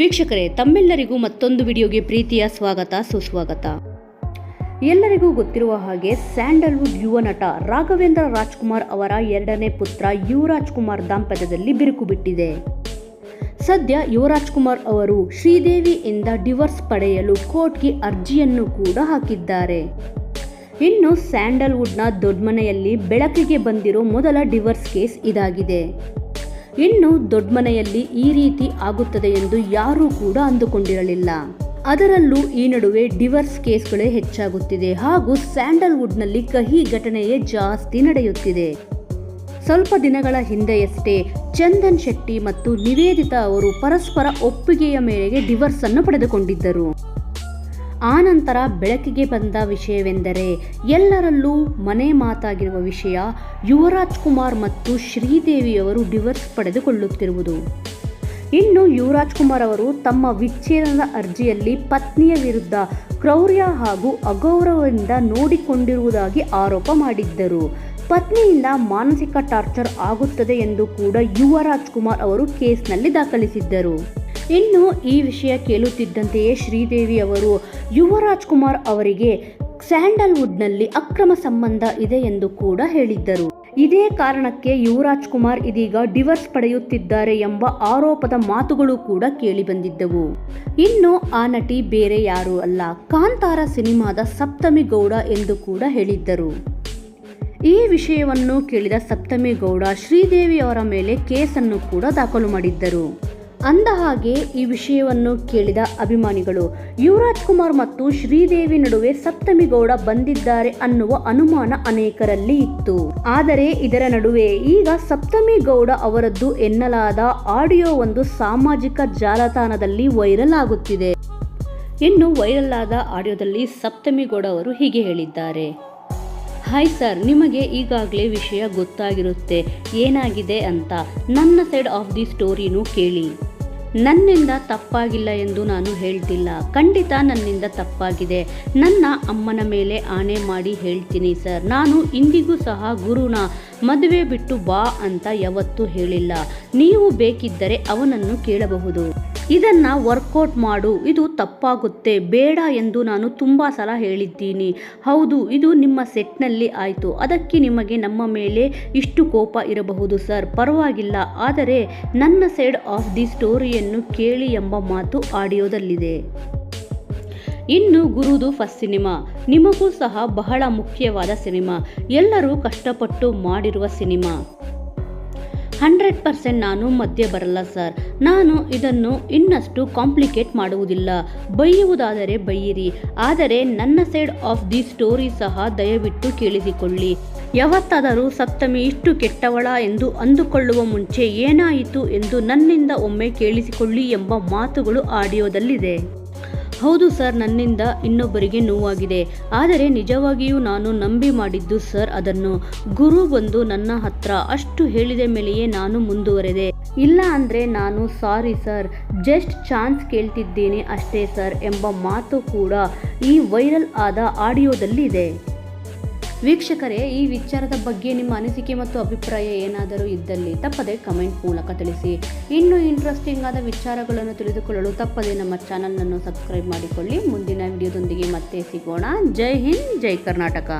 ವೀಕ್ಷಕರೇ, ತಮ್ಮೆಲ್ಲರಿಗೂ ಮತ್ತೊಂದು ವಿಡಿಯೋಗೆ ಪ್ರೀತಿಯ ಸ್ವಾಗತ, ಸುಸ್ವಾಗತ. ಎಲ್ಲರಿಗೂ ಗೊತ್ತಿರುವ ಹಾಗೆ ಸ್ಯಾಂಡಲ್ವುಡ್ ಯುವ ನಟ ರಾಘವೇಂದ್ರ ರಾಜ್ಕುಮಾರ್ ಅವರ ಎರಡನೇ ಪುತ್ರ ಯುವರಾಜ್ ಕುಮಾರ್ ದಾಂಪತ್ಯದಲ್ಲಿ ಬಿರುಕು ಬಿಟ್ಟಿದೆ. ಸದ್ಯ ಯುವರಾಜ್ ಕುಮಾರ್ ಅವರು ಶ್ರೀದೇವಿಯಿಂದ ಡಿವೋರ್ಸ್ ಪಡೆಯಲು ಕೋರ್ಟ್ಗೆ ಅರ್ಜಿಯನ್ನು ಕೂಡ ಹಾಕಿದ್ದಾರೆ. ಇನ್ನು ಸ್ಯಾಂಡಲ್ವುಡ್ನ ದೊಡ್ಡಮನೆಯಲ್ಲಿ ಬೆಳಕಿಗೆ ಬಂದಿರೋ ಮೊದಲ ಡಿವೋರ್ಸ್ ಕೇಸ್ ಇದಾಗಿದೆ. ಇನ್ನು ದೊಡ್ಡಮನೆಯಲ್ಲಿ ಈ ರೀತಿ ಆಗುತ್ತದೆ ಎಂದು ಯಾರೂ ಕೂಡ ಅಂದುಕೊಂಡಿರಲಿಲ್ಲ. ಅದರಲ್ಲೂ ಈ ನಡುವೆ ಡಿವರ್ಸ್ ಕೇಸ್ಗಳೇ ಹೆಚ್ಚಾಗುತ್ತಿದೆ ಹಾಗೂ ಸ್ಯಾಂಡಲ್ವುಡ್ನಲ್ಲಿ ಕಹಿ ಘಟನೆಯೇ ಜಾಸ್ತಿ ನಡೆಯುತ್ತಿದೆ. ಸ್ವಲ್ಪ ದಿನಗಳ ಹಿಂದೆಯಷ್ಟೇ ಚಂದನ್ ಶೆಟ್ಟಿ ಮತ್ತು ನಿವೇದಿತಾ ಅವರು ಪರಸ್ಪರ ಒಪ್ಪಿಗೆಯ ಮೇರೆಗೆ ಡಿವರ್ಸ್ ಅನ್ನು ಪಡೆದುಕೊಂಡಿದ್ದರು. ಆನಂತರ ಬೆಳಕಿಗೆ ಬಂದ ವಿಷಯವೆಂದರೆ ಎಲ್ಲರಲ್ಲೂ ಮನೆ ಮಾತಾಗಿರುವ ವಿಷಯ ಯುವರಾಜ್ ಕುಮಾರ್ ಮತ್ತು ಶ್ರೀದೇವಿಯವರು ಡಿವೋರ್ಸ್ ಪಡೆದುಕೊಳ್ಳುತ್ತಿರುವುದು. ಇನ್ನು ಯುವರಾಜ್ ಕುಮಾರ್ ಅವರು ತಮ್ಮ ವಿಚ್ಛೇದನದ ಅರ್ಜಿಯಲ್ಲಿ ಪತ್ನಿಯ ವಿರುದ್ಧ ಕ್ರೌರ್ಯ ಹಾಗೂ ಅಗೌರವದಿಂದ ನೋಡಿಕೊಂಡಿರುವುದಾಗಿ ಆರೋಪ ಮಾಡಿದ್ದರು. ಪತ್ನಿಯಿಂದ ಮಾನಸಿಕ ಟಾರ್ಚರ್ ಆಗುತ್ತದೆ ಎಂದು ಕೂಡ ಯುವರಾಜ್ ಕುಮಾರ್ ಅವರು ಕೇಸ್ನಲ್ಲಿ ದಾಖಲಿಸಿದ್ದರು. ಇನ್ನು ಈ ವಿಷಯ ಕೇಳುತ್ತಿದ್ದಂತೆಯೇ ಶ್ರೀದೇವಿ ಅವರು ಯುವರಾಜ್ ಕುಮಾರ್ ಅವರಿಗೆ ಸ್ಯಾಂಡಲ್ವುಡ್ನಲ್ಲಿ ಅಕ್ರಮ ಸಂಬಂಧ ಇದೆ ಎಂದು ಕೂಡ ಹೇಳಿದ್ದರು. ಇದೇ ಕಾರಣಕ್ಕೆ ಯುವರಾಜ್ ಕುಮಾರ್ ಇದೀಗ ಡಿವರ್ಸ್ ಪಡೆಯುತ್ತಿದ್ದಾರೆ ಎಂಬ ಆರೋಪದ ಮಾತುಗಳು ಕೂಡ ಕೇಳಿಬಂದಿದ್ದವು. ಇನ್ನು ಆ ನಟಿ ಬೇರೆ ಯಾರೂ ಅಲ್ಲ, ಕಾಂತಾರ ಸಿನಿಮಾದ ಸಪ್ತಮಿ ಗೌಡ ಎಂದು ಕೂಡ ಹೇಳಿದ್ದರು. ಈ ವಿಷಯವನ್ನು ಕೇಳಿದ ಸಪ್ತಮಿ ಗೌಡ, ಶ್ರೀದೇವಿ ಅವರ ಮೇಲೆ ಕೇಸನ್ನು ಕೂಡ ದಾಖಲು ಮಾಡಿದ್ದರು. ಅಂದ ಹಾಗೆ ಈ ವಿಷಯವನ್ನು ಕೇಳಿದ ಅಭಿಮಾನಿಗಳು. ಯುವರಾಜ್ ಕುಮಾರ್ ಮತ್ತು ಶ್ರೀದೇವಿ ನಡುವೆ ಸಪ್ತಮಿ ಗೌಡ ಬಂದಿದ್ದಾರೆ ಅನ್ನುವ ಅನುಮಾನ ಅನೇಕರಲ್ಲಿ ಇತ್ತು. ಆದರೆ ಇದರ ನಡುವೆ ಈಗ ಸಪ್ತಮಿ ಗೌಡ ಅವರದ್ದು ಎನ್ನಲಾದ ಆಡಿಯೋ ಒಂದು ಸಾಮಾಜಿಕ ಜಾಲತಾಣದಲ್ಲಿ ವೈರಲ್ ಆಗುತ್ತಿದೆ. ಇನ್ನು ವೈರಲ್ ಆದ ಆಡಿಯೋದಲ್ಲಿ ಸಪ್ತಮಿ ಗೌಡ ಅವರು ಹೀಗೆ ಹೇಳಿದ್ದಾರೆ. ಹಾಯ್ ಸರ್, ನಿಮಗೆ ಈಗಾಗಲೇ ವಿಷಯ ಗೊತ್ತಾಗಿರುತ್ತೆ. ಏನಾಗಿದೆ ಅಂತ. ನನ್ನ ಸೈಡ್ ಆಫ್ ದಿ ಸ್ಟೋರಿನೂ ಕೇಳಿ. ನನ್ನಿಂದ ತಪ್ಪಾಗಿಲ್ಲ ಎಂದು ನಾನು ಹೇಳ್ತಿಲ್ಲ. ಖಂಡಿತ ನನ್ನಿಂದ ತಪ್ಪಾಗಿದೆ. ನನ್ನ ಅಮ್ಮನ ಮೇಲೆ ಆಣೆ ಮಾಡಿ ಹೇಳ್ತೀನಿ ಸರ್. ನಾನು ಇಂದಿಗೂ ಸಹ ಗುರುನ ಮದುವೆ ಬಿಟ್ಟು ಬಾ ಅಂತ ಯಾವತ್ತೂ ಹೇಳಿಲ್ಲ. ನೀವು ಬೇಕಿದ್ದರೆ ಅವನನ್ನು ಕೇಳಬಹುದು. ಇದನ್ನ ವರ್ಕೌಟ್ ಮಾಡು. ಇದು ತಪ್ಪಾಗುತ್ತೆ. ಬೇಡ ಎಂದು ನಾನು ತುಂಬ ಸಲ ಹೇಳಿದ್ದೀನಿ. ಹೌದು, ಇದು ನಿಮ್ಮ ಸೆಟ್ನಲ್ಲಿ ಆಯಿತು. ಅದಕ್ಕೆ ನಿಮಗೆ ನಮ್ಮ ಮೇಲೆ ಇಷ್ಟು ಕೋಪ ಇರಬಹುದು ಸರ್. ಪರವಾಗಿಲ್ಲ. ಆದರೆ ನನ್ನ ಸೈಡ್ ಆಫ್ ದಿ ಸ್ಟೋರಿಯನ್ನು ಕೇಳಿ ಎಂಬ ಮಾತು ಆಡಿಯೋದಲ್ಲಿದೆ. ಇನ್ನು ಗುರುದು ಫಸ್ಟ್ ಸಿನಿಮಾ ನಿಮಗೂ ಸಹ ಬಹಳ ಮುಖ್ಯವಾದ ಸಿನಿಮಾ ಎಲ್ಲರೂ ಕಷ್ಟಪಟ್ಟು ಮಾಡಿರುವ ಸಿನಿಮಾ ಹಂಡ್ರೆಡ್ ಪರ್ಸೆಂಟ್ ನಾನು ಮಧ್ಯೆ ಬರಲ್ಲ ಸರ್. ನಾನು ಇದನ್ನು ಇನ್ನಷ್ಟು ಕಾಂಪ್ಲಿಕೇಟ್ ಮಾಡುವುದಿಲ್ಲ. ಬೈಯುವುದಾದರೆ ಬೈಯಿರಿ. ಆದರೆ ನನ್ನ ಸೈಡ್ ಆಫ್ ದಿ ಸ್ಟೋರಿ ಸಹ ದಯವಿಟ್ಟು ಕೇಳಿಸಿಕೊಳ್ಳಿ. ಯಾವತ್ತಾದರೂ ಸಪ್ತಮಿ ಇಷ್ಟು ಕೆಟ್ಟವಳ ಎಂದು ಅಂದುಕೊಳ್ಳುವ ಮುಂಚೆ ಏನಾಯಿತು ಎಂದು ನನ್ನಿಂದ ಒಮ್ಮೆ ಕೇಳಿಸಿಕೊಳ್ಳಿ ಎಂಬ ಮಾತುಗಳು ಆಡಿಯೋದಲ್ಲಿದೆ. ಹೌದು ಸರ್, ನನ್ನಿಂದ ಇನ್ನೊಬ್ಬರಿಗೆ ನೋವಾಗಿದೆ. ಆದರೆ ನಿಜವಾಗಿಯೂ ನಾನು ನಂಬಿ ಮಾಡಿದ್ದು ಸರ್, ಅದನ್ನು ಗುರು ಬಂದು ನನ್ನ ಹತ್ರ ಅಷ್ಟು ಹೇಳಿದ ಮೇಲೆಯೇ ನಾನು ಮುಂದುವರೆದೆ. ಇಲ್ಲ ಅಂದರೆ ನಾನು ಸಾರಿ ಸರ್, ಜಸ್ಟ್ ಚಾನ್ಸ್ ಕೇಳ್ತಿದ್ದೇನೆ ಅಷ್ಟೇ ಸರ್ ಎಂಬ ಮಾತು ಕೂಡ ಈ ವೈರಲ್ ಆದ ಆಡಿಯೋದಲ್ಲಿ ಇದೆ ವೀಕ್ಷಕರೇ, ಈ ವಿಚಾರದ ಬಗ್ಗೆ ನಿಮ್ಮ ಅನಿಸಿಕೆ ಮತ್ತು ಅಭಿಪ್ರಾಯ ಏನಾದರೂ ಇದ್ದಲ್ಲಿ ತಪ್ಪದೆ ಕಮೆಂಟ್ ಮೂಲಕ ತಿಳಿಸಿ. ಇನ್ನೂ ಇಂಟ್ರೆಸ್ಟಿಂಗ್ ಆದ ವಿಚಾರಗಳನ್ನು ತಿಳಿದುಕೊಳ್ಳಲು ತಪ್ಪದೆ ನಮ್ಮ ಚಾನಲನ್ನು ಸಬ್ಸ್ಕ್ರೈಬ್ ಮಾಡಿಕೊಳ್ಳಿ. ಮುಂದಿನ ವಿಡಿಯೋದೊಂದಿಗೆ ಮತ್ತೆ ಸಿಗೋಣ. ಜೈ ಹಿಂದ್, ಜೈ ಕರ್ನಾಟಕ.